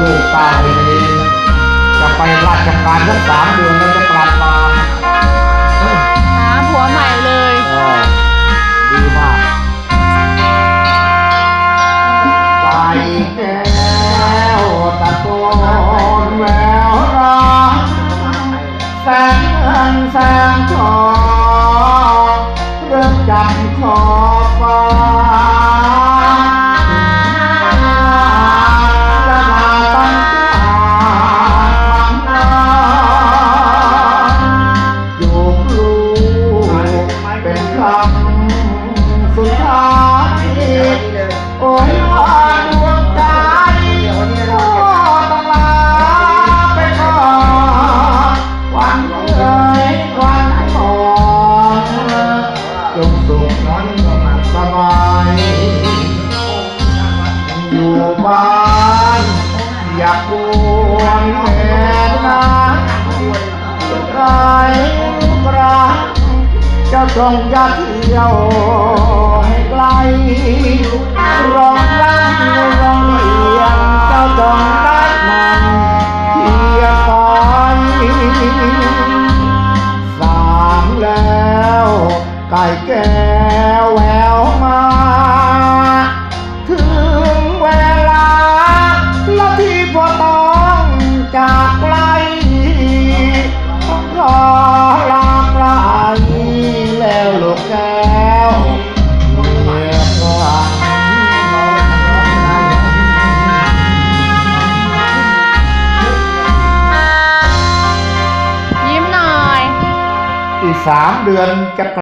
ลูกตาเองจะไปราชการสักสามเดือน เอ่ยวันก่อนจงสุขนั้นสบายอยู่บ้านอยากบวนแม่นาไกลกรักเจ้าจงจะเที่ยว ไก่แก้วแววมา ถึงเวลา แล้วที่พ่อต้องจากไกลต้องขอลาไกลแล้วลูกแก้วเรียกว่ายิ้มหน่อย อีกสามเดือนจะ